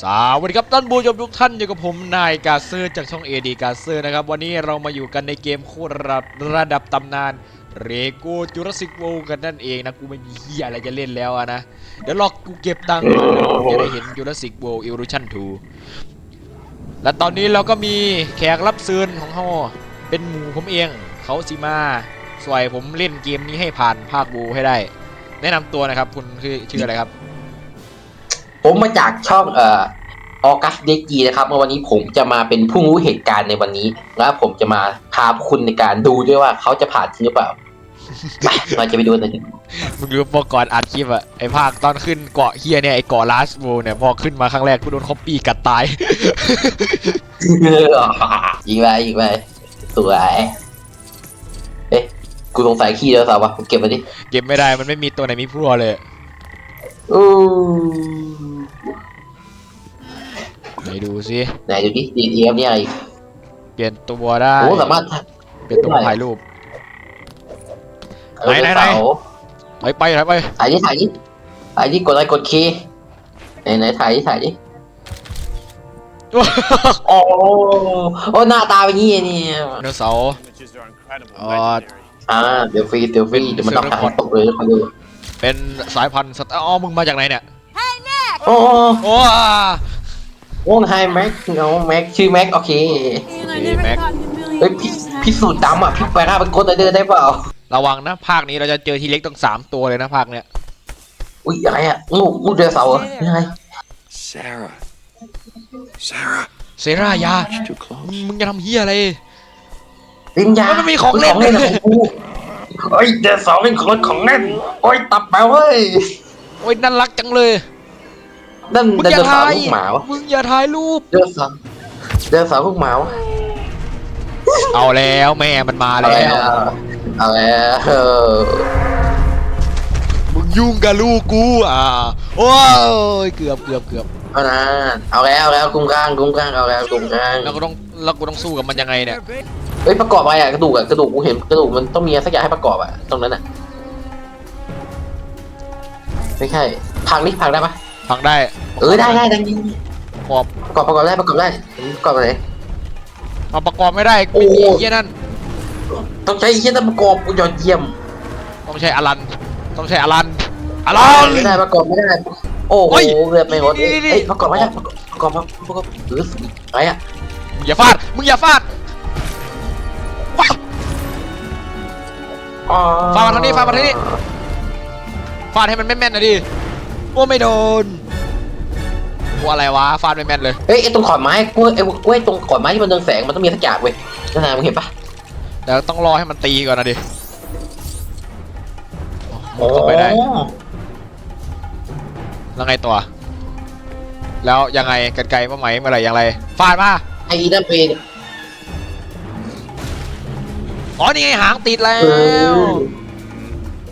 สวัสดีครับท่านผู้ชมทุกท่านอยู่กับผมนายกาเซอร์จากช่อง AD กาเซอร์นะครับ วันนี้เรามาอยู่กันในเกมโคตรระดับตำนานเรโกจูราสสิกโวกันนั่นเองนะกูไม่มีเฮียอะไรจะเล่นแล้วอะนะ เดี๋ยวรอกูเก็บตังค์จะได้เห็นจูราสสิกโว Evolution 2และตอนนี้เราก็มีแขกรับเชิญของเราเป็นหมูผมเอง เขาสิมาสวยผมเล่นเกมนี้ให้ผ่านภาคบูให้ได้ แนะนำตัวนะครับคุณคือชื่ออะไรครับ ผมมาจากช่องเอ่อออกัสเดกีนะครับเมื่อวันนี้ผมจะมาเป็นผู้รู้เหตุการณ์ในวันนี้ และผมจะมาพาคุณในการดูด้วยว่าเขาจะผ่านจริงหรือเปล่าไปเราจะไปดูกันมึงรู้ปะก่อนอัดคลิปอะไอภาคตอนขึ้นเกาะเฮียเนี่ยไอเกาะลาสโวเนี่ยพอขึ้นมาครั้งแรกกูโดนคอปปี้กัดตายยิงไปยิงไปสวยเอ๊ะกูสงสัยขี้แล้วสาววะกูเก็บมาดิเก็บไม่ได้มันไม่มีตัวไหนมีพรัวเลยอู้ไหน ดูซิไหนดูดิดีเอ็มนี่อะไรเปลี่ยนตัวได้โอ้สามารถ เปลี่ยนตัวถ่ายรูป ไหนไหนไหน ถอยไปถอยไปถ่ายดิถ่ายดิถ่ายดิกดอะไรกดคีไหนไหนถ่ายดิถ่ายดิโอ้โอ้หน้าตาเป็นยี่นี่เนื้อเสาร์ Images are incredible. Uh, legendary. อ่าเดี๋ยวฟรีเดี๋ยวฟรีเดี๋ยวมันต้องหาตกเลยคอยดูเป็นสายพันธุ์สตอ๋อมึงมาจากไหนเนี่ยโอ้โอ้ โอ้ไฮแม็กเงาแม็กชื่อแม็กโอเค And I never Mac. thought in a million เฮ้ยพี่ years I'd พี่สูตรดำอะพี่ไปหน้าเป็นโคตรเดินได้เปล่า ระวังนะภาคนี้เราจะเจอทีเล็กต้องสามตัวเลยนะภาคเนี้ยอุ้ยอะไรอะงูงูเดือเสาร์เหรอยังไง Sarah. Sarah. เซรายา It's too close. มึงมึงจะทำเฮียอะไรลิ้นยามันมีของเล่นของของกูโอ้ยเดือเสาร์เป็นของของเล่นโอ้ยตับแปลเว้ยโอ้ยน่ารักจังเลย นั่นมึงเดือย่าอเสาร์ถ่ายลูกหมาวะมึงอย่าถ่ายรูปเดือเสาร์เดือเสาร์ลูกหมาวะเอาแล้วแม่มันมาเอาแล้แล้ววเอาแล้วเออมึงยุ่งกับลูกกูอะโอ้ยเกือบเกือบเกือบเอานะเอาแล้วเอาแล้วกุ้งกลางกุ้งกลางเอาแล้วกุ้งกลางแล้วก็ต้องแล้วกูต้องสู้กับมันยังไงเนี่ยเฮ้ยประกอบอะไรอะกระดูกอะกระดูกกูเห็นกระดูกมันต้องมีอะไรสักอย่างให้ประกอบอะตรงนั้นอะไม่ใช่พังนี่พังได้ปะ ฟังได้เออได้ได้ดังนี้ประกอบประกอบประกอบได้ประกอบได้ประกอบอะไรมาประกอบไม่ได้โอ้ไม่มีไอ้เหี้ยนั่นต้องใช้ไอ้เหี้ยนั่นประกอบกูยอดเยี่ยม ต้องใช้อลัน ต้องใช้อลันอลันไม่ได้ประกอบไม่ได้โอ้โหเฮ้ยเลือดไม่ลดนี่นี่นี่เอ้ยประกอบไม่ได้ประกอบประกอบประกอบหรืออะไรอะมึงอย่าฟาดมึงอย่าฟาดว้าวอ๋อฟาดมาทางนี้ฟาดมาทางนี้ฟาดให้มันแม่นๆหน่อยดิโอ้ไม่โดน กูอะไรวะฟาดไม่แม่นเลยเฮ้ยไอ้ตรงขอนไม้กูไอ้กูไอ้ตรงขอนไม้ที่มันเรืองแสงมันต้องมีสักอย่างเว้ยนั่นนะมึงเห็นปะเดี๋ยวต้องรอให้มันตีก่อนนะดิมุดเข้าไปได้อ๋อแล้วไงตัว แล้วยังไงกันไกลมาไหมเมื่อไหร่อย่างไรฟาดมาไอ้นั่นเป็นอ๋อนี่ไงหางติดแล้เอวอ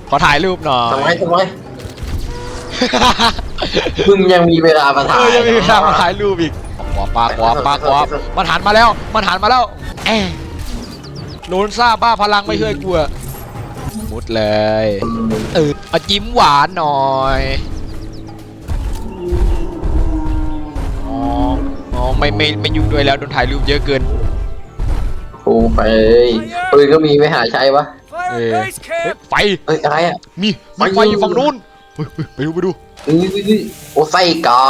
ขอถ่ายรูปหน่อยทำไมทำไม มึงยังมีเวลามาถ่าเอยอยังมีเวลามาถ่ายรูปอีกขวาปลาขวาปลาขวามันหันมาแล้ว มันหันมาแล้วแอะโลนซ่าบ้าพลังไม่ช่วยกูอะมุดเลยเออมาจิ้มหวานหน่อยอ๋ออ๋อไม่ไม่ไม่ยุ่งด้วยแล้วโดนถ่ายรูปเยอะเกิน โอ้ไปปืนก็มีไม่หาใช้วะ เออ Fire base เฮ้ย camp. ไฟเอ้ยอะไรอะ มีมีไฟอยู่ฝั่งนู้นเฮ้ยเฮ้ยไปดูไปดู อุ้ยอุ้ยอุ้ยโอ้ไส้กา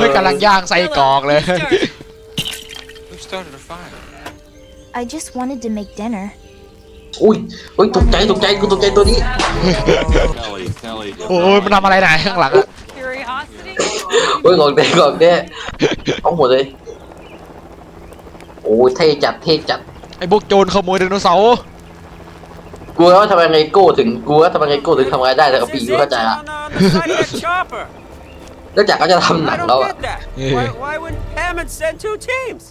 เฮ้ยกำลังย่างใส่กรอกเลย Who started a fire? I just wanted to make dinner. อุ้ยอุ้ยตกใจตกใจกูตกใจตัวนี้ Kelly, Kelly. โอ้ยมันทำอะไรไหนข้างหลังอะ Curiosity? เฮ้ยกองเด้กองเด้เอาหมดเลย โอ้ยเท่จัดเท่จัดไอ้พวกโจรขโมยไดโนเสาร์ กูว่าทำไมไงโก้ถึงกูว่าทำไมไงโก้ถึงทำงานได้แต่กับปี This กู is เข้าใจ Angel ละ on, on the side of that chopper. นอกจากเขาจะทำหนั I ง don't แล้วอะ get that. Yeah. Why, why would Hammond send two teams?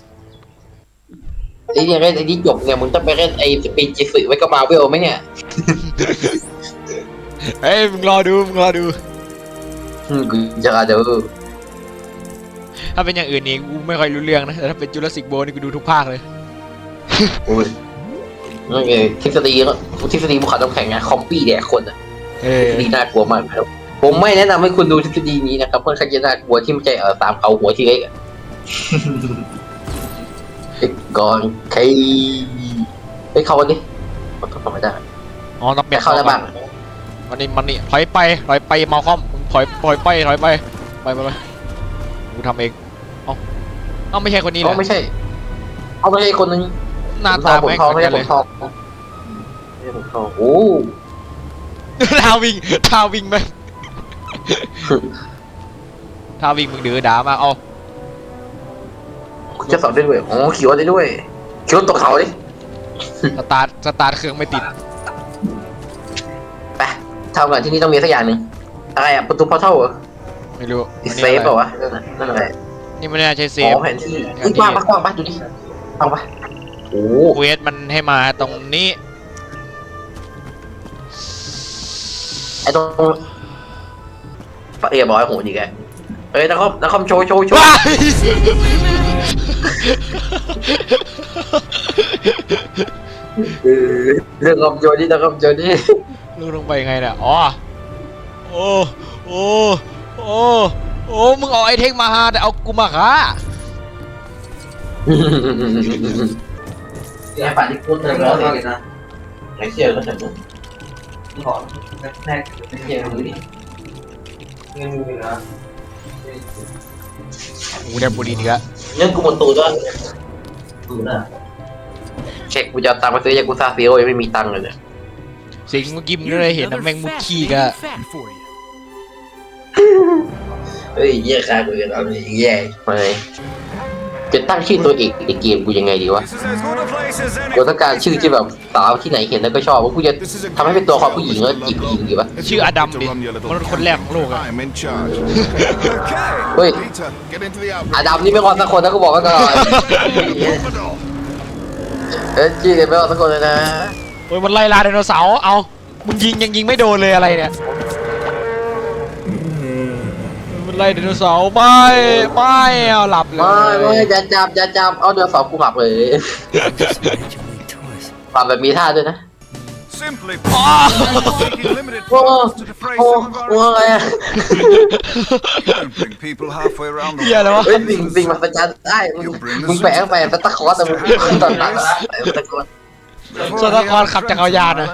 ไอ้เนี่ยไอ้ที่จบเนี่ยมึงต้องไปเล่นไอ้สปีดจิสึไว้กับมาเวลไหมเนี่ยเฮ้ยมึงรอดูมึงรอดู อืมกูจะอาจจะเออถ้าเป็นอย่างอื่นนี่กูไม่ค่อยรู้เรื่องนะแต่ถ้าเป็นจูราสสิกโบนี่กูดูทุกภาคเลย โอ้ย นั่นไงทฤษฎีก็ทฤษฎีภูเขาน้ำแข็งไงคอมปี้แดกคนอะเอทฤอษฎีน่ากลัวมากแล้วผมไม่แนะนำให้คุณดูทฤษฎีนี้นะครับเพราะขยน่ากลัวที่ไม่ใช่เออตามเขาหัวที่เล็กอะไอ้ก่อนใครไปเข้าวันนี้มันต้องทำไม่ได้อ๋อต้องเปลี่ยนเข้าได้บ้างมันนี่มันนี่ถอยไปถอยไปเมาคอมมึงถอยถอยไปถอยไปไปไปไปกูทำเองเอ้าเอ้าไม่ใช่คนนี้เหรเขาอไม่ใช่เขาไม่ใช่คนนึง หน้าตาผมแม่งทองเหมืไม่อนใช่กันผเลยมทองไม่ใช่ผมทองโอ้ทาวิ่งทาวิ่งไหมทาวิ่งมึงดื้อด่ามาเอาจะสอบได้ด้วยอ๋อขี่รถได้ด้วยขี่รถตกเขาดิสตาร์ทสตาร์ทเครื่องไม่ติดไปทำกันที่นี่ต้องมีสักอย่างหนึ่งอะไรอะประตูพอร์ทัลเหรอไม่รู้ติดอันเซนี้ฟอะไรเปล่าวะนั่นน่ะนั่นอะไรนี่ไม่น่าใช่เซอ๋ฟอแผนที่เฮ้ยกว้างปะกว้างปะดูดิกว้างปะ โอ้เควสมันให้มาตรงนี้ ไอตรงปะเอียบอยโหดอีกแกเอ้ยนักคอมนักคอมโชว์โชว์โชว์ว้ายเออเรื่องคอมโชว์นี่นักคอมโชว์นี่ลูกลงไปยังไงเนี่ยอ๋อ โอ้ โอ้ โอ้ โอ้ มึงเอาไอเทคมาหาแต่เอากูมาฆ่า เนี่ยป่านที่พูดเธอร้องเองนะไม่เชื่อก็เถอะมึงขอแรกไม่เชื่อมือดิเงินมือนะกูเดบุรีนี่ละเงินกูหมดตัวด้วยดูนะเช็คกูจะเอาตังค์มาซื้อยากุซ่าซีโร่ยังไม่มีตังค์เลยเนี่ยสิ่งเมื่อกี้มึงได้เห็นนะแมงมุกขี้กะ Fat for you. เฮ้ยแย่ค่ากูกันเอาเลยแย่ไป จะตั้งชื่อตัวเอกในเกมกูยังไงดีวะ This is as good a place as any. กูต้องการชื่อที่แบบสาวที่ไหนเห็นแล้วก็ชอบว่ากูจะทำให้เป็นตัวของผู้หญิงแล้วจีบผู้หญิงดีวะชื่ออดัมดิมนุษย์คนแรกของโลกอะ I'm in charge. Okay. เฮ้ย Peter, get into the อา outbreak. ดัมนี่ไม่คนสักคนนะกูบอกไว้ก่อน Open the door. เอ้ยชื่อไม่คนสักคนเลยนะโอ้ยมันไล่ล่าไดโนเสาร์เอามึงยิงยังยิงไม่โดนเลยอะไรเนี่ยมัน ไล่ไดโนเสาร์ไม่ไม่เอาหลับเลยไม่ไม่อย่าจับอย่าจับเอาเดือดสอบกูหมับเลยปรับแบบมีท่าด้วยนะ Simply อ๋อ taking limited โอ้ funds to defray โอ้ some of โอ้ our อะไรอะ Don't bring people halfway around เฮีย the อะไรวะเฮ้ยสิ่งสิ่งมหัศจรรย์ได้มึงมึงแฝงไปแต่ตะคอแต่มึงตอนหลังละตะคอสตาร์คอนขับจักรยานอะ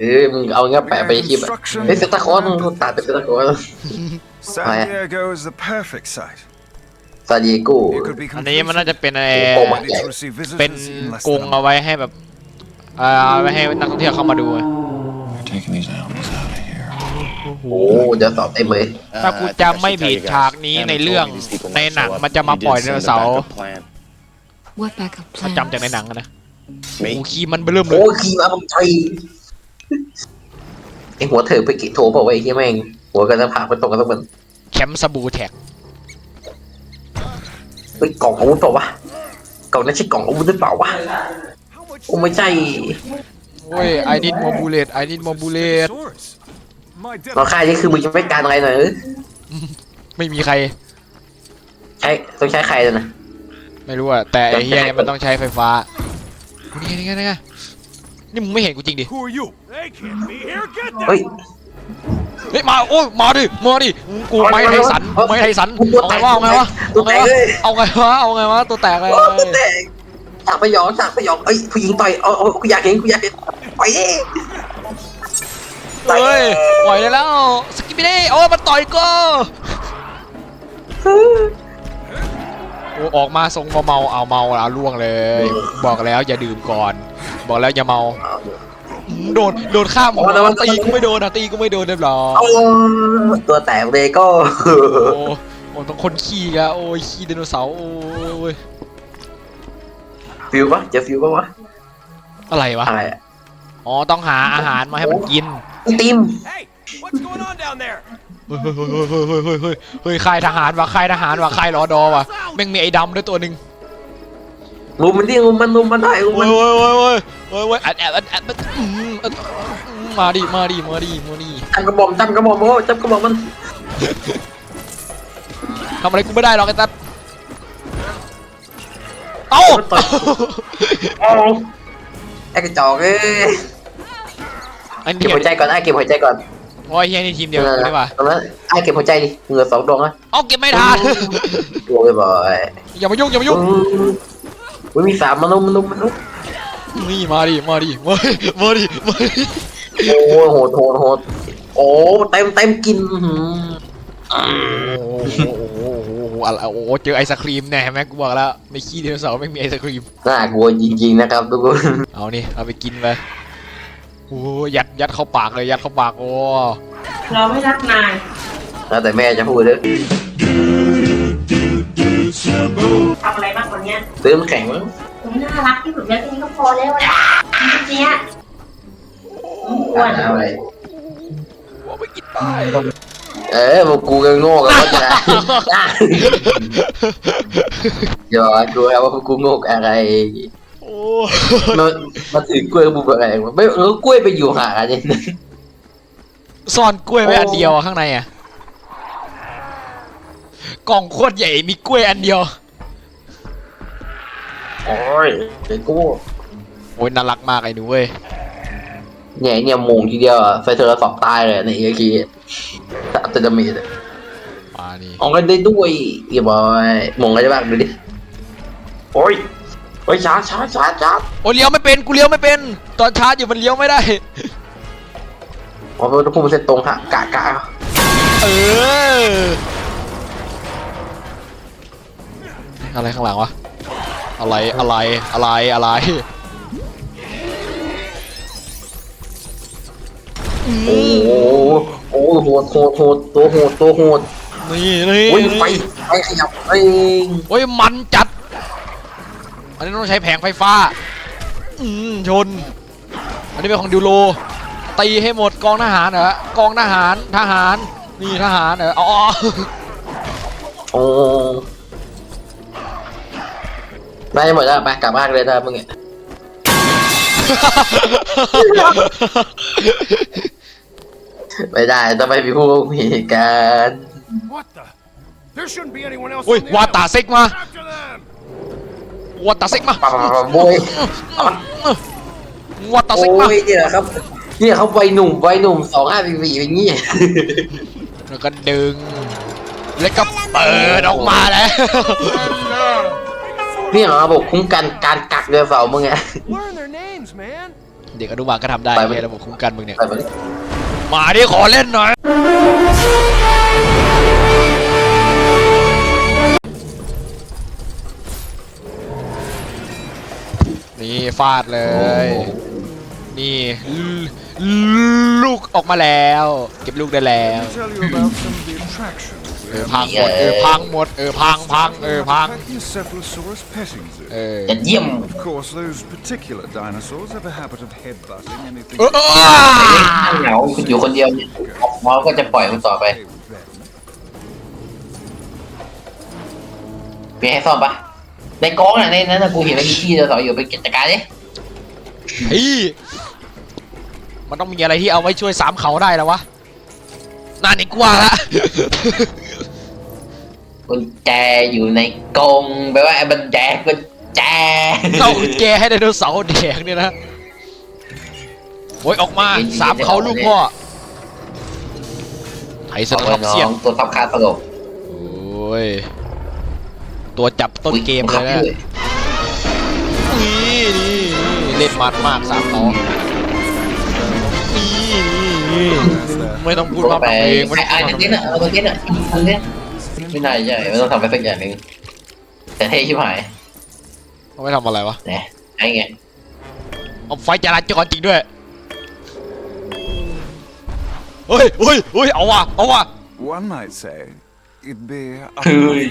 เออมึงเอาเงี้ยแปะไปในคลิปอะเฮ้ยตะคอมึงตัดเป็นตะคอ San Diego is the perfect site. ซาดิโก It could be อันนี้มันน่าจะเป็นอะไรโอ้มา ready to receive เป็น visitors in less กรง than a เอาไว้ให้แบบเอ่อเอาไว้ให้นักท่องเที่ยวเข้ามาดูอะ We're taking these animals out of here. โอ้เดี๋ยวสอบเต็มเลยถ้ากูจำไม่ผิดฉากนี้ในเรื่องในหนังมันจะมาปล่อยไดโนเสาร์ What backup ถ้า plan? จำจากในหนังอะนะโอ้ขี้มันเบิ่มเลโอ้ยขี่มาผมใจไอหัวเถอะไปกิโถบอกว่าไอ้ที่แม่ง หัวกันจะผ่าไปตรงกันสักวันแคมป์สบู่แท็กเฮ้ยกล่องอาวุธเปล่าวะกล่องนั้นใช่กล่องอาวุธหรือเปล่าวะโอ้ไม่ใช่โอ้ย I need more bullet I need more bullet source. My ตอนค่ายนี่คือมึงจะไม่การอะไรหน่อยหรือไม่มีใคร ใช้ต้องใช้ใครเลยนะไม่รู้อะแต่ไอ้เฮียเนี่ยมันต้องใช้ไฟฟ้านี่ไงนี่ไงนี่ไงนี่มึงไม่เห็นกูจริงดิ Who are you? They can't be here. Get เฮ้ย เฮ้ยมาโอ้ยมาดิมาดิกูไม่ไทสันกูไม่ไทสันเอาไงวะเอาไงวะตัเอาวไงแตกวะเลยเอาไงวะเอาไงวะตัวแตกเลยโอ้ตัวแตกฉากพยองฉากพยองเอ้ยผู้หญิงต่อยเอาเอากูอยากเห็นกูอยากเห็นไปเอ้เฮ้ยปล่อยได้แล้วสกิปปี้โอ้ยมันต่อยกูโอ้ออกมาทรงเมาๆเอาเมาแล้วล่วงเลย บอกแล้วอย่าดื่มก่อน บอกแล้วอย่าเมาอืม โดนโดนข้ามหัวตีกูไม่โดนอะตีกูไม่โดนเรียบร้อยเอาตัวแตกเลยก็โอ้โหต้องคนขี้กะโอ้ยขี้ไดโนเสาร์โอ้ยฟิวปะจะฟิวปะวะอะไรวะอะไรอะอ๋อต้องหาอาหารมาให้มันกินไอติม Hey, what's going on down there? เฮ้ยเฮ้ยเฮ้ยเฮ้ยเฮ้ยเฮ้ยเฮ้ยค่ายทหารว่ะค่ายทหารว่ะค่ายรอดอว่ะแม่งมีไอ้ดำด้วยตัวหนึ่ง รุมมันดิรุมมันรุมมันได้รุมโอ้มันยโอ้ยโอ้ยโอ้ยโอ้ยโอ้ยแอบแอบแอบแอบอืมอืมมาดิมาดิมาดิมาดิจำกระบอกจำกระบอกโอ้จำกระบอกมันทำอะไรกูไม่ได้หรอกไอ้ตัดเอ้าเอาไอ้กระจอกเอ้ยอันเก็บเดียวหัวใจก่อนไอ้เก็บหัวใจก่อนโอ้ยเฮียนี่ทีมเดียวกันดีกว่าตอนนั้นไอ้เก็บหัวใจดิเหงื่อสองดวงนะเอาเก็บไม่ทันโอ้ยบอยอย่ามายุ่งอย่ามายุ่ง อุ้ยมีสามมนุษย์มนุษย์มนุษย์นี่มาดิมาดิมาดิมาดิมาดิโอ้ยโหดโหดโหดโอ้เต็มเต็มกินอื้อหือโอ้โหโอ้โหโอ้โหอะไรโอ้โหเจอไอศครีมแน่แม่งกูบอกแล้วในขี้ไดโนเสาร์ไม่งมีไอศครีม น่ากลัวจริงๆนะครับทุกคนเอานี่เอาไปกินไปโอ้ยยัดยัดเข้าปากเลยยัดเข้าปากโอ้ เราไม่รักนายแล้วแต่แม่จะพูดเลย ทำอะไรมากกว่านี้ซื้อน้ำแข็งมั้งผมน่ารักที่สุดแล้วแค่นี้ก็พอแล้วนะจริงๆอะอ้วนเอาอะไรว่าไปกินไปเออพวกกูก็โง่กันว่าจะเดี๋ยวกูเอาว่าพวกกูโง่อะไรโอ้มามาถือกล้วยบุบอะไรวะไม่เออกล้วยไปอยู่ห่างกันเนี่ยซ่อนกล้วยไว้อันเดียวอะข้างในอะ กล่องโคตรใหญ่มีกล้วยอันเดียวโอ้ยไอ้กูโอ้ยน่ารักมากไอ้หนูเว้ยเนี่ยเนี่ยโมงทีเดียวอะไฟเทอร์สอบตายเลยในเอคีอัตโนมัติมานี่เอากันได้ด้วยอย่าบอยมองอะไรบ้างดูดิโอ้ยโอ้ยช้าช้าช้าช้าโอ้ยเลี้ยวไม่เป็นกูเลี้ยวไม่เป็น ตอนชาร์จอยู่มันเลี้ยวไม่ได้อ๋อต้องพูดมันเส้นตรงฮะกะกะเออ อะไรข้างหลังวะ อะไร อะไร อะไร อะไรโอ้โหโอ้โหโหดโหดโหดตัวโหดตัวโหดนี่นี่โอ้ยไฟไฟขยับเองโอ้ยมันจัด อันนี้ต้องใช้แผงไฟฟ้า อืมชน อันนี้เป็นของดิวโล ตีให้หมดกองทหารเหรอกองทหารทหาร นี่ทหารเหรออ๋อโอ้ ได้หมดแล้วไปกลับบ้านเลยนะมึงเนี่ยไม่ได้ต้องไปมีผู้มีเหตุการณ์ What the? There shouldn't be anyone else อุ้ย on the วา island. ตาเซ็กมา After them! วาตาเซ็กมาปะปะปะโบยวาตาโอ้เซ็กมายเนี่ยครับ เนี่ยเขาวัยหนุ่มวัยหนุ่มสองห้าปีปีอย่างงี้ แล้วก็ดึง แล้วก็เปิดออกมาแล้วนี่ เหรอระบบคุ้มกันการกักเรือเสาร์มึงไง Learn their names, man. เด็กอนุบาลก็ทำได้ไปไหมไงระบบคุ้มกันมึงเนี่ย ไปมาดิมาดิขอเล่นหน่อย นี่ฟาดเลย นี่ลลูกออกมาแล้ว เก็บลูกได้แล้ว Let me tell you about some of the attractions เอ we อ have พังหมดเออพังหมดเออพังพังเออพัง Pachycephalosaurus petting zoo. เออ จะเยี่ยม Of course, those particular dinosaurs have a habit of headbutting anything. เออเออเหงาคุณอยู่คนเดียวเนี่ยหมอก็จะปล่อยมันต่อไป Okay with them. มีให้ซ่อมปะในกองน่ะในนั้นน่ะกูเห็นว่ามีที่เรือเสาร์อยู่ไปจัดการดิพี่มันต้องมีอะไรที่เอาไว้ช่วยสามเขาได้แล้ววะน่านี่กว่าละ กุญแจอยู่ในกรงแปลว่าไอ้บันแจกุญแจเอากุญแจให้ไดโนเสาร์แดกเนี่ยนะโอ้ยออกมาสามเขาลูกพ่อไทสเอานไว้ทับน้อเสียงงตัวทับคาสลบโอ้ยตัวจับต้นเกมเลยนะนี่นี่นี่เล่นมันมากสามเขานี่นี่นี่ไม่ต้องพูดตัวว่าไปเพลงไม่ไอ้ต้องไอ้พูดนั่นนี่น่ะเอาตัวนี้น่ะอันนี้ ไม่น่าใช่ไม่ต้องทำไปสักอย่างหนึ่งแต่เท่ชิบหายเขาไม่ทำอะไรวะนะไอ้ไงเอาไฟจราจรจริงด้วยเฮ้ยเฮ้ยเฮ้ยเอาว่ะเอาว่ะ One might say it'd be a เฮ้ย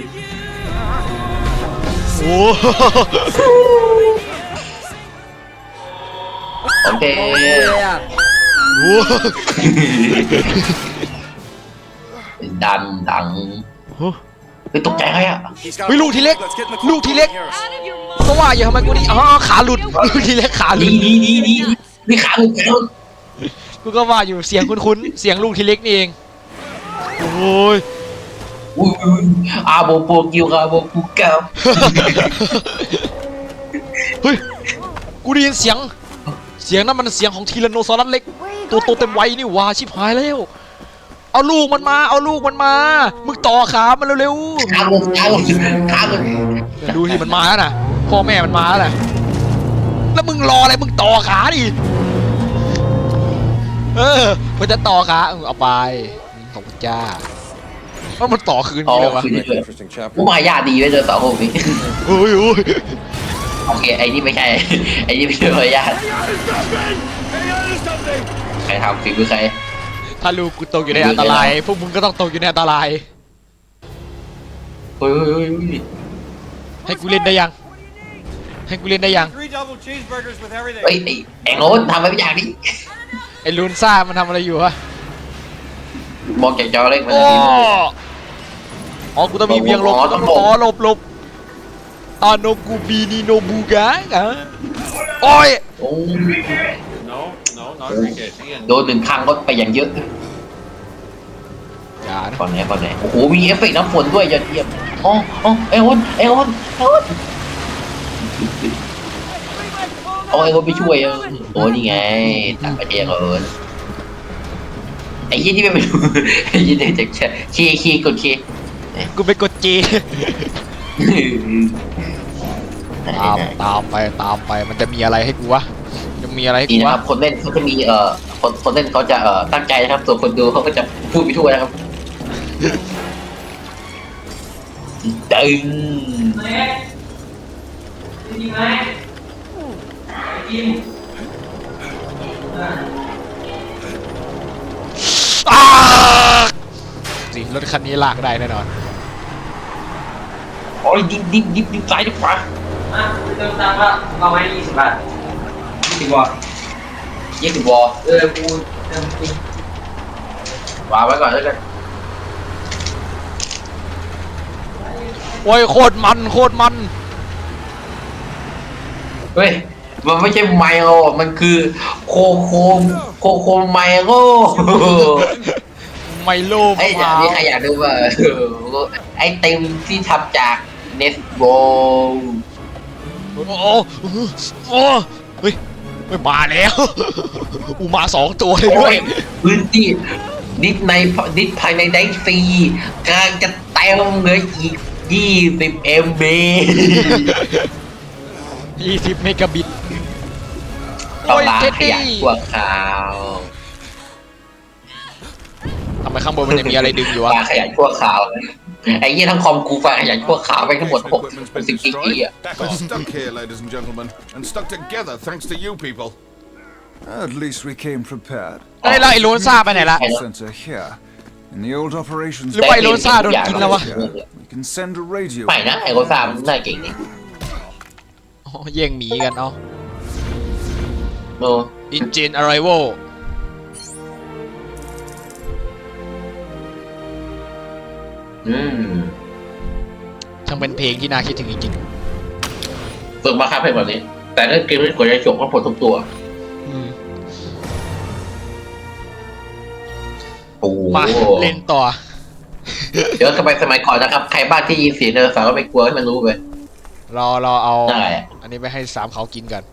โอ้โอเคโหดันดัง ไปตกใจใครอะเฮ้ยลูกทีเล็ก ลูกทีเล็กเพราะว่าอย่าทำไมกูนี่อ๋อขาหลุดลูกทีเล็กขาหลุนี่ดนี่นี่นี่นี่ขาหลุดขาหลุดกูก็ว่าอยู่เสียงคุ้นๆเสียงลูกทีเล็กนี่เองโอ้ยอุ้ยอุ้ยอาโบโปกิวอาโบปูเกาเฮ้ยกูได้ยินเสียง เสียงนั้นมันเสียงของทีแรนโนซอรัสเล็ก ตัวโตเต็มวัยนี่หว่าชิบหายแล้ว เอาลูกมันมา เอาลูกมันมา มึงต่อขามันเร็วข้ามลงข้ามลงข้ามลงๆเดี๋ยวดูที่มันมาแล้วนะพ่อแม่มันมาแล้วนะแล้วมึงรออะไร มึงต่อขาดิ เออมันจะต่อขาเออเอาไป ขอบคุณจ้าว่ามันต่อคืนอ๋อนี้เลยวะคือนี่เลย Interesting chapter. ผู้มายาดีไว้เจอสองพวกนี้โอ้ยโอ้ยโอเคไอ้นี่ไม่ใช่ ไอ้นี่ไม่ใช่มายาทใครทำคือใคร ถ้าลูกกูตกอยู่ในอันตราย พวกมึงก็ต้องตกอยู่ในอันตราย เฮ้ยเฮ้ยเฮ้ยเฮ้ยให้กูเล่นได้ยัง ให้กูเล่นได้ยัง Three double cheeseburgers with everything. เฮ้ยไอ้ไอ้โน้ตทำอะไรอย่างนี้ ไอ้ลูนซ่ามันทำอะไรอยู่วะบอกจากจอเล็กมาโอ้ทีนึงอ๋อ กูต้องมีเบียงหลบอ๋อกูต้องต้องหลบ อ๋อหลบหลบอาโนกูบีนีโนบูกะอะโอ้ย โอ้ No, โดนหนึ่งครั้งก็ไปอย่างเยอะอย่านะก่อนไหนก่อนไหนโอ้โหมีเอฟเฟกต์น้ำฝนด้วยยอดเยี่ยมอ๋ออ๋อไอ้โอนไอ้โอนไอ้โอนเอาไอ้โอนไปช่วยเออโอ้นี่ไงต่างประเทศเออไอ้ยี่ที่ไม่ไปดูไอ้ยี่ที่จากคีย์คีย์กดคีย์กูไปกดจีตามตามไปตามไปมันจะมีอะไรให้กูวะ มีอะไรให้นี่กูนะครัวะบคนเล่นเขาจะมีเอ่อคนคนเล่นเขาจะเอ่อตั้งใจนะครับส่วนคนดูเขาก็จะพูดไปทั่วนะครับตึงอ้าสิรถคันนี้ลากได้แน่นอน โอ้ยดิบดิบดิบดิบซ้ายดิบขวา อะเติมตังค์ละเอาไว้ยี่สิบบาทยี่ สิบวอยี่สิบวอลเออกูเติมจริงวางไว้ก่อนแล้วกันโอ้ยโคตรมันโคตรมันเฮ้ยมันไม่ใช่ไมโลมันคือโคโคมโคโคมไมโลไมโลไอ้มะอย่างพร้านี้วใครอยากดูว่าไอ้เต็มที่ทำจากเนสโบโอ้โหโอ้โหเฮ้ย ไม่มาแล้ว อูมาสองตัวเลยโอ้ด้วยยพื้นที่ดิสในดิสภายในไดฟรีกำลังจะเต็มเหลืออีกยี่สิบเอ็มบียี่สิบเมกะบิตต้องโอ้ยล้างเท็ดขดี้ยะชั่วคราวทำไมข้างบนมันยังมีอะไรดึงอยู่วะล้างขยะชั่วคราว ไอ้ยี่ทั้งคอมกูฝากขยะชั่วคราวไปทั้งหมด If หก equipment's been สิบกิก destroyed, อะ we're stuck here, ladies and gentlemen, and stuck together thanks to you people. At least we came prepared. เอ้ยแล้วไอ้โลนซ่าไปไหนละ Hello. Center here. In the old operations หรือว่าไอ้โลนซ่าโดนกินแล้ววะ we can send a radio. ไม่นะไอ้โคซามนน่าเก่งนี่อ๋อแย่งหมีกันเอาโอ้ Engine Arrival อื มช่างเป็นเพลงที่น่าคิดถึงจริงฝึกมาครับเพลงแบบนี้ แต่ถ้าเกมไม่กดจะจบก็ผลทุกตัวๆอืมโอ้โหมาเล่นต่อ เดี๋ยวสมัยสมัยก่อนนะครับ ใครบ้านที่ยินเสียงเดินสาวก็ไม่กลัวให้มันรู้ไปรอรอเอา ได้อะอันนี้ไปให้สามเขากินกัน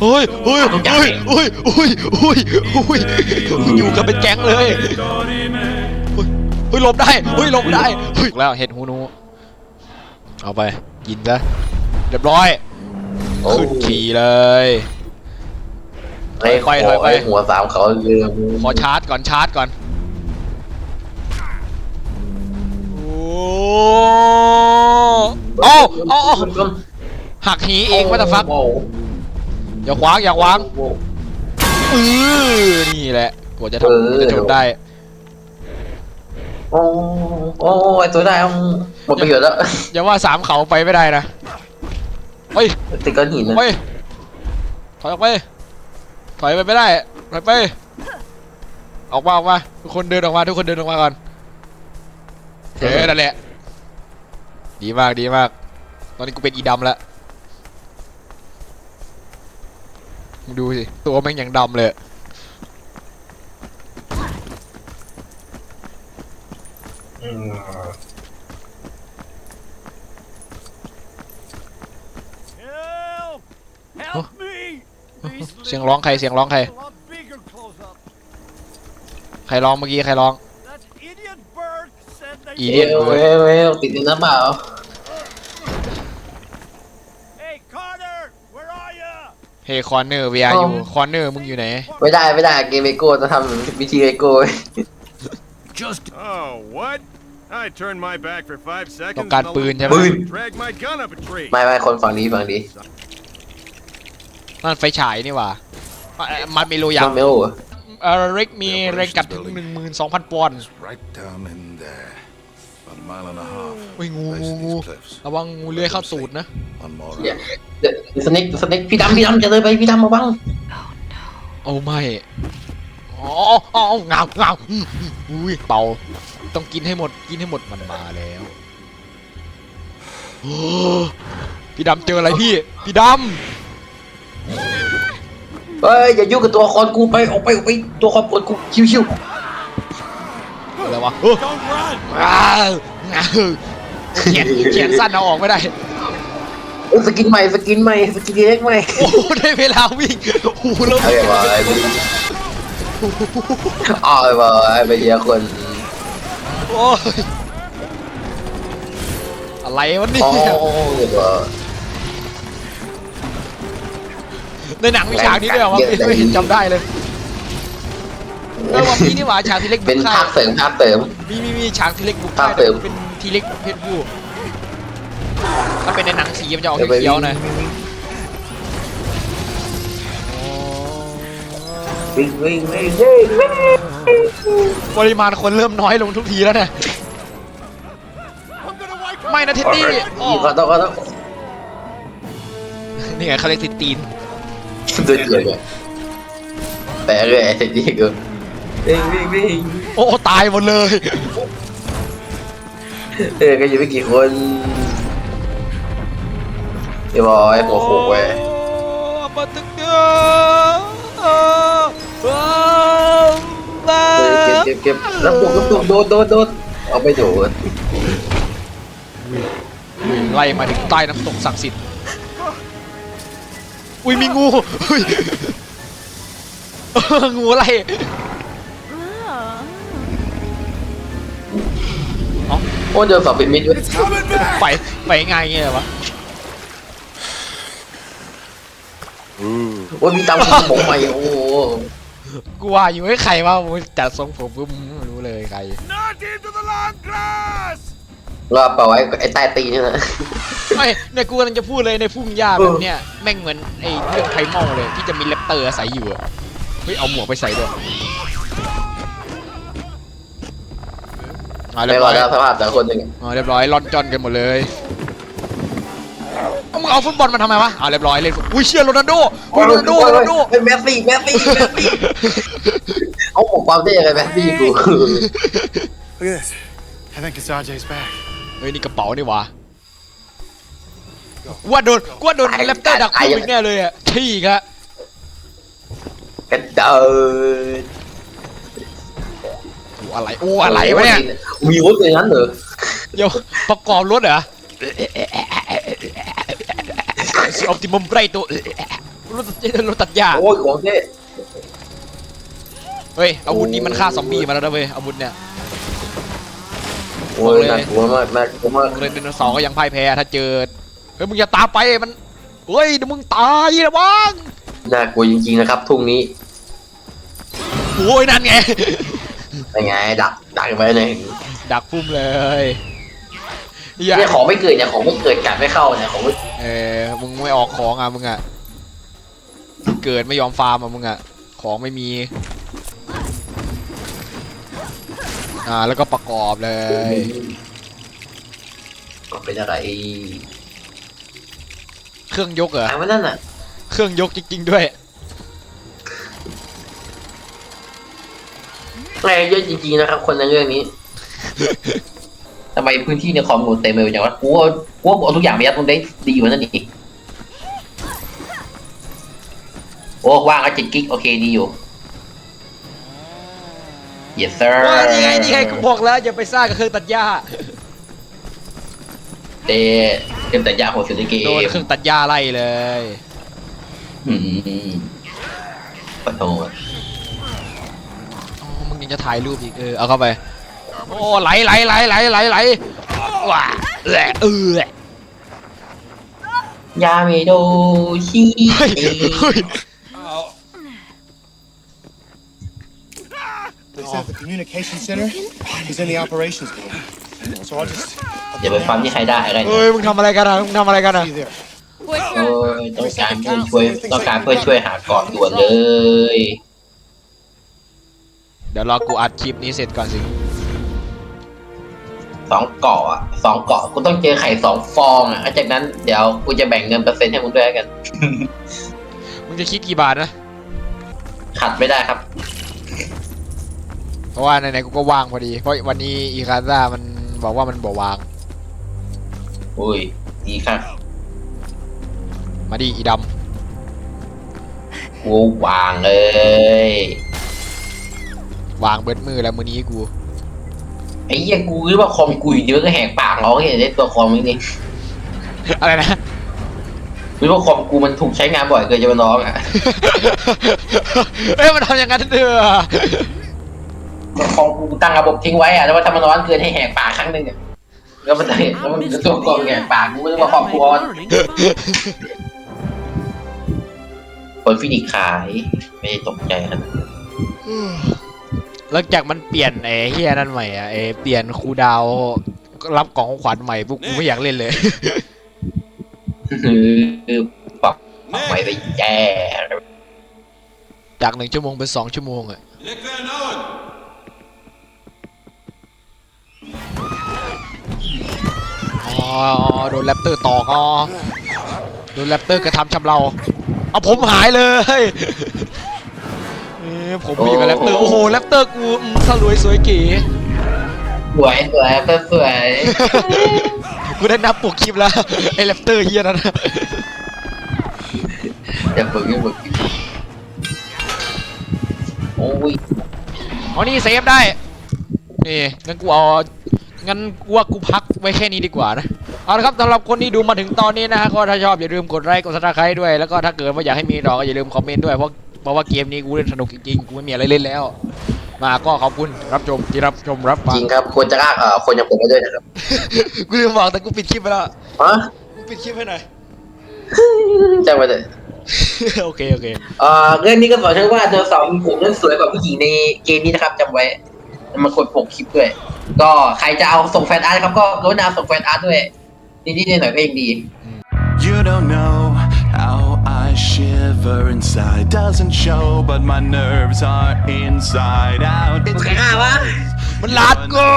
เฮ้ยเฮ้ยเฮ้ยเฮ้ยเฮ้ยเฮ้ยเฮ้ยอยู่กันเป็นแก๊งเลย เฮ้ยเฮ้ยหลบได้เฮ้ยหลบได้เฮ้ยแล้วเห็ดหูหนู เอาไปกินซะเรียบร้อยโอ้ขึ้นขี่เลยไอ้ถอยไปถอยไปไอ้หัวสามเขาเรือขอชาร์จก่อนชาร์จก่อนโอ้เอาเอาเอา หักหีเองว่าแต่ฟักโอ้โหอย่าขวางอย่าขวางเออนี่แหละกว่าจะทำกว่าจะจนได้โอ้โอ้ไอ้ตัวได้เอาหมดประโยชน์แล้วอย่าว่าสามเขาไปไม่ได้นะเฮ้ยติดก้อนหินนะเฮ้ยถอยออกไปถอยไปไม่ได้ถอยไป ออกมาออกมาทุกคนเดินออกมาทุกคนเดินออกมาก่อนเออนั่นแหละ ดีมากดีมาก ตอนนี้กูเป็นอีดำแล้ว มึงดูสิ ตัวแม่งยังดำเลย Help! Help me! These เสียงร้องใครเสียงร้องใคร a lot bigger close up. ใครร้องเมื่อกี้ใครร้อง That idiot bird said they อีเอเดียนวเอวเอวติดอยู่นะเปล่า Hey, Carter, where are you? เฮ้คอนเนอร์เวียอยู่คอนเนอร์มึงอยู่ไหนไม่ได้ไม่ได้เกมเอโก้จะทำวิธีเอโก้ Just Oh, what? I turned my back for five ต้อ seconds. งการปืนใช่ไหมปืน Drag my gun up a tree. ไม่ไม่คนฝั่งนี้ฝั่งนี้นั่นไฟฉายนี่หว่าอะมันมีรูยามังนไม่รู้เออริกมีแรงกัดถึง12,000ปอนด์ right down in there. About a mile and a half. อุ้ยงู Base งู of งู these cliffs. ระวังงูเลื้อยเข้าตูดนะ One more เนี่ย round. สเน็กสเน็กพี่ดำพี่ดำจะเลยไปพี่ดำมาบ้างโอ้ไม่ อ๋ออ๋อเงาเงาอืมอืมอุ้ยเป่า ต้องกินให้หมด กินให้หมด มันมาแล้วโอ้พี่ดำเจออะไรพี่ พี่ดเฮ้ยอย่ายุ่งกับตัวละครกูไปออกไปออกไปตัวละครปวดกูชิวำ อะไรวะเออ Don't run! อ้าวเงาเขียนเขียนสั้นเอาออกไม่ได้ๆเอ้ยสกินใหม่สกินใหม่สกินเล็กใหม่โอ้โหได้เวลาวิ่งโอ้โหแล้วเอาไปไปเอาไปไปเยอะคนโอ้ยอะไรวะเนี่โอ้ยยในหนังมีฉากนี้ด้วยเหรอวะพี่ไม่เห็นจำได้เลย เออว่ามีนี่หว่าฉากที่เล็กบุเป็นกค่าภายคเสริมภาคเสริม มีมีมีฉากที่เล็กบุกค่ายภาคเสริม เป็นทีเล็กเพชรบูถ้าเป็นในหนังสีมันจะออกเขียวๆหน่อยวิ่งวิ่งวิ่งวิ่งวิ่งปริมาณคนเริ่มน้อยลงทุกทีแล้วเนี่ย I'm gonna wipe ไม่นะเท็ดดี้อ๋อก็ต้องก็ต้องนี่ไงเขาเรียกติดตีน ตัวเดียวเลยแต่เลยไอ้นี่กู วิ่งวิ่งวิ่งโอ้ตายหมดเลยเออก็อยู่ไม่กี่คนเรียบร้อยโอ้โหเว้ยปะตึกเกอว้าเก็บเก็บเก็บแล้วบวกแล้วบวกโดนโดนโดนเอาไปโดนไล่มาถึงใต้น้ำตกศักดิ์สิทธิ์อุ้ยมีงูอุ้ยเอองูอะไร โอ้เจอสอบเป็นมิดด้วยไปไปง่ายเงี้ยวะโอ้ยมีตามคุณผมใหม่โอ้โหกูว่าอยู่ให้ใครว่าจัดทรงผมปุ๊บไม่รู้เลยใคร Not into the long grass! รอเปล่าไว้ไอ้ใต้ตีนนี่นะไม่เนี่ยกูกำลังจะพูดเลยในพุ่งหญ้าแบบเนี้ยแม่งเหมือนไอ้เรื่องไพมอลเลยที่จะมีแรปเตอร์อาศัยอยู่อะเฮ้ยเอาหมวกไปใส่ด้วย อ่าเรีไม่ยบรร้ออยแล้วสภาพแต่คนหนึ่งอ่าเรียบร้อยลอนจอนกันหมดเลยเอามึงเอาฟุตบอลมาทำไมวะอ่าเรียบร้อยเล่นฟุตอุ้ยเชียร์โรนัลโดอุ้ยโรนัลโดโรนัลโด เป็นแมสซี่แมสซี่แมสซี่เอาหมกความเท่อะไรแมสซี่กู Look at this. I think it's RJ's back. เฮ้ยนี่กระเป๋านี่หวะว่าโดนกูว่าโดนแรปเตอร์ดักพุ่งอีกแน่เลยอะที่อีกอะกระเดินโอ้อะไรโอ้อะไรวะเนี่ยมีรถเลยนั้นเหรอเดี๋ยวประกอบรถเหรอออปติมัมไบรตัวรถรถตัดหญ้าโอ้ยของเท่เฮ้ยอาวุธนี้มันฆ่าซอมบี้มาแล้วนะเว้ยอาวุธเนี่ยโอ้ยน่ากลัวมากน่ากลัวมากเรนไดโนเสาร์ก็ยังพ่ายแพ้ถ้าเจอเฮ้ยมึงอย่าตามไปมันเฮ้ยเดี๋ยวมึงตายนะบ้างน่ากลัวจริงๆนะครับทุ่งนี้โอ้ยนั่นไง เป็นไง ดักดักไว้เลยดักพุ่มเลยอย่าเนี่ยของไม่เกิดเนี่ยของไม่เกิดกัดไม่เข้าเนี่ยของไม่เออมึงไม่ออกของอะมึงอะเกิดไม่ยอมฟาร์มอะมึงอะของไม่มี อ่าแล้วก็ประกอบเลยก็เป็นอะไรเครื่องยกเหรอไอ้วันนั่นน่ะเครื่องยกจริงๆด้วย แรงเยอะจริงๆนะครับ คนในเรื่องนี้ทำไมพื้นที่ในคอมกูเต็มไปหมดอย่างวะกูว่ากูว่าเอาทุกอย่างไปยัดตรงได้ดีกว่านั้นอีกโอ้ว่างก็เจ็ดกิกโอเคดีอยู่ yes sir ว่านี่ไงนี่ไงกูบอกแล้วอย่าไปสร้างกับเครื่องตัดหญ้าเตะเกมแต่ยาโหดสุดในเกโดนมเครื่องตัดหญ้าไล่เลย อืมขอโทษอ๋อมึงยัง จะถ่ายรูปอีกเออเอาเข้าไปโอ้ไหลไหลไหลไหลไหลไหลว้าเออเออยาเมโดชิเฮ้ยเฮ้ย They said the communication center is in the operations building. So I'll just. I'll อย่าไปฟังที่ใครได้อะไรเฮ้ยมึงทำอะไรกันอะมึงทำอะไรกันอะ see you there. โอ้ยต้องการเพื่อนช่วยต้องการเพื่อนช่วยหาเกาะด่วนเลย เดี๋ยวรอกูอัดคลิปนี้เสร็จก่อนสิ สองเกาะอะสองเกาะกูต้องเจอไข่สองฟองอะแล้วจากนั้นเดี๋ยวกูจะแบ่งเงินเปอร์เซ็นต์ให้มึงด้วยแล้วกัน มึงจะคิดกี่บาทนะ ขัดไม่ได้ครับ เพราะว่าไหนๆกูก็ว่างพอดี เพราะวันนี้อีคาซ่ามันบอกว่ามันบอกวาง อุ้ยดีค่ะมาดิอีดกูวางเลยำ วางเบิดมือแล้วมือนี้กู ไอ้เหี้ยกูคิดว่าคอมกูอยู่เยอะก็แหกปากเราก็เห็นได้ตัวคอมนี่นี่อะไรนะ คิดว่าคอมกูมันถูกใช้งานบ่อยเกินจะมาน้องอะเอ้ยมันทำอย่างนั้นเถอะมันคอมกูตั้งระบบทิ้งไว้อะแล้วว่าถ้ามันร้อนเกินให้แหกปากครั้งหนึ่งอะแล้วมันจะเห็นแล้วมันจะตัวคอมแหกปากกูไม่รู้ว่าคอมกูร้อนคนฟินิกส์ขายไม่ได้ตกใจขนาดนั้น หลังจากมันเปลี่ยนไอ้เฮียนั่นใหม่อะไอ้เปลี่ยนครูดาวรับกล่องของขวัญใหม่พวกกูไม่อยากเล่นเลย คือปรับปรับไว้ไปแย่จากหนึ่งชั่วโมงเป็นสองชั่วโมงอะ Nick Van Owen. อ๋อโดนแรปเตอร์ตอกอ๋อโดนแรปเตอร์กระทำชำเรา เอาผมหายเลยเอ้ย ผมมีกับแรปเตอร์โอ้โหแรปเตอร์กูอืมถ้ารวยสวยเก๋ สวยสวยก็สวยกูได้นับปกคลิปแล้วไอ้แรปเตอร์เฮียนั่นนะอย่าฝึกอย่าฝึกโอ้ยเอานี่เซฟได้นี่งั้นกูเอางั้นกูว่ากูพักไว้แค่นี้ดีกว่านะเอาละครับสำหรับคนที่ดูมาถึงตอนนี้นะฮะก็ถ้าชอบอย่าลืมกดไลค์กดซับสไครต์ด้วยแล้วก็ถ้าเกิดว่าอยากให้มีต่อก็อย่าลืมคอมเมนต์ด้วยเพราะ เพราะว่าเกมนี้กูเล่นสนุกจริงๆ กูไม่มีอะไรเล่นแล้ว มาก็ขอบคุณรับชมที่รับชมรับฟัจงริงครับควรจะลากเอ่อคนอย่างผมมาด้วยนะครับกูลืมบอกแต่กูปิดคลิปไปแล้วฮะกูปิดคลิปให้หน่อยจังไปเลยโอเคโอเค เอ่อเรื่องนี้ก็สอนให้ว่าเธอสาวมีผมนั้นสวยกว่าผู้หญิงในเกมนี้นะครับจำไว้มากดปกคลิปด้วย ก็ใครจะเอาส่งแฟนอาร์ตครับก็กรุณาส่งแฟนอาร์ตด้วยนิดๆหน่อยๆก็ยังดี You don't know how I shiver inside. Doesn't show, but my nerves are inside out. It's มันลาดกู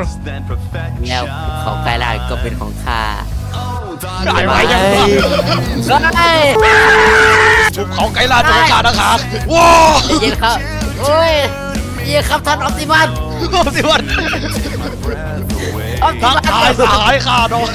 less than perfection. แล้วของกายลาดก็เป็นของข้าได้ไหมยังวะเฮ้ยภูเขาไกลลาดจะขาดนะครับว้าเย็นครับโอ้ยเย็นครับท่านออปติมัสวสิวัน Breath away. ออปติทักมัสทายสหายข้าหน่อย